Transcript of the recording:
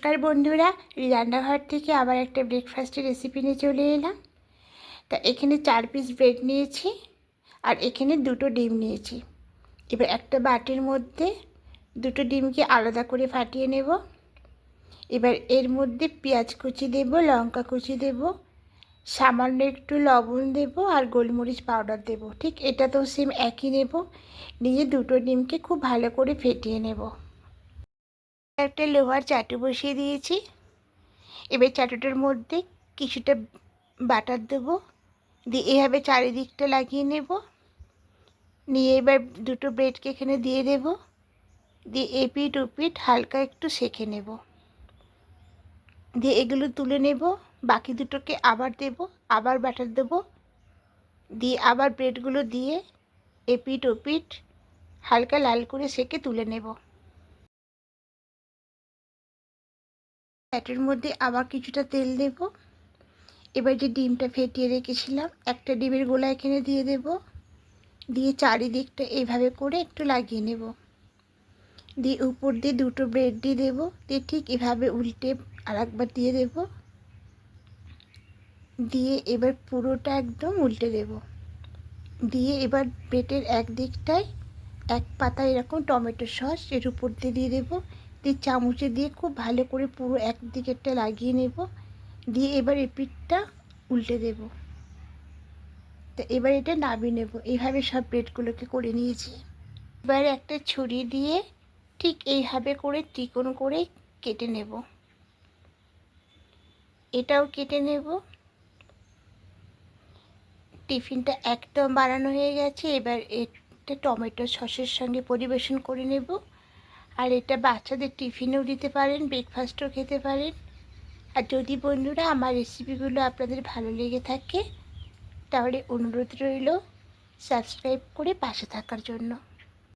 নমস্কার বন্ধুরা রান্নাঘর থেকে আবার একটা ব্রেকফাস্টের রেসিপি নিয়ে চলে এলাম। তা এখানে চার পিস ব্রেড নিয়েছি আর এখানে দুটো ডিম নিয়েছি। এবার একটা বাটির মধ্যে দুটো ডিমকে আলাদা করে ফাটিয়ে নেব। এবার এর মধ্যে পেঁয়াজ কুচি দেব, লঙ্কা কুচি দেব, সামান্য একটু লবণ দেব আর গোলমরিচ পাউডার দেব। ঠিক এটা তো সেম একই নেব। নিয়ে দুটো ডিমকে খুব ভালো করে ফেটিয়ে নেব। একটা লোহার চাটু বসিয়ে দিয়েছি। এবার চাটুটার মধ্যে কিছুটা বাটার দেবো। দিয়ে এভাবে চারিদিকটা লাগিয়ে নেব। নিয়ে এবার দুটো ব্রেডকে এখানে দিয়ে দেব। দিয়ে এপিট উপিট হালকা একটু সেঁকে নেব। দিয়ে এগুলো তুলে নেব। বাকি দুটোকে আবার দেব, আবার বাটার দেব। দিয়ে আবার ব্রেডগুলো দিয়ে এপিট ওপিট হালকা লাল করে সেঁকে তুলে নেব। প্যাটের মধ্যে আবার কিছুটা তেল দেব। এবার যে ডিমটা ফেটিয়ে রেখেছিলাম, একটা ডিমের গোলা এখানে দিয়ে দেব। দিয়ে চারিদিকটা এইভাবে করে একটু লাগিয়ে নেব। দিয়ে উপর দিয়ে দুটো ব্রেড দিয়ে দেবো। দিয়ে ঠিক এভাবে উল্টে আর একবার দিয়ে দেব। দিয়ে এবার পুরোটা একদম উল্টে দেব। দিয়ে এবার ব্রেডের এক দিকটায় এক পাতা এরকম টমেটো সস এর উপর দিয়ে দিয়ে দেবো। দিয়ে চামচে দিয়ে খুব ভালো করে পুরো এক দিকেরটা লাগিয়ে নেব। দিয়ে এবার এই পিঠটা উল্টে দেব। তো এবার এটা নামিয়ে নেব। এইভাবে সব ব্রেডগুলোকে করে নিয়েছি। এবার একটা ছুরি দিয়ে ঠিক এইভাবে করে ত্রিকোণ করে কেটে নেব। এটাও কেটে নেব। টিফিনটা একদম বানানো হয়ে গেছে। এবার এটা টমেটো সসের সঙ্গে পরিবেশন করে নেব। আর এটা বাচ্চাদের টিফিনেও দিতে পারেন ব্রেকফাস্টও খেতে পারেন। আর যদি বন্ধুরা আমার রেসিপিগুলো আপনাদের ভালো লেগে থাকে, তাহলে অনুরোধ রইল সাবস্ক্রাইব করে পাশে থাকার জন্য।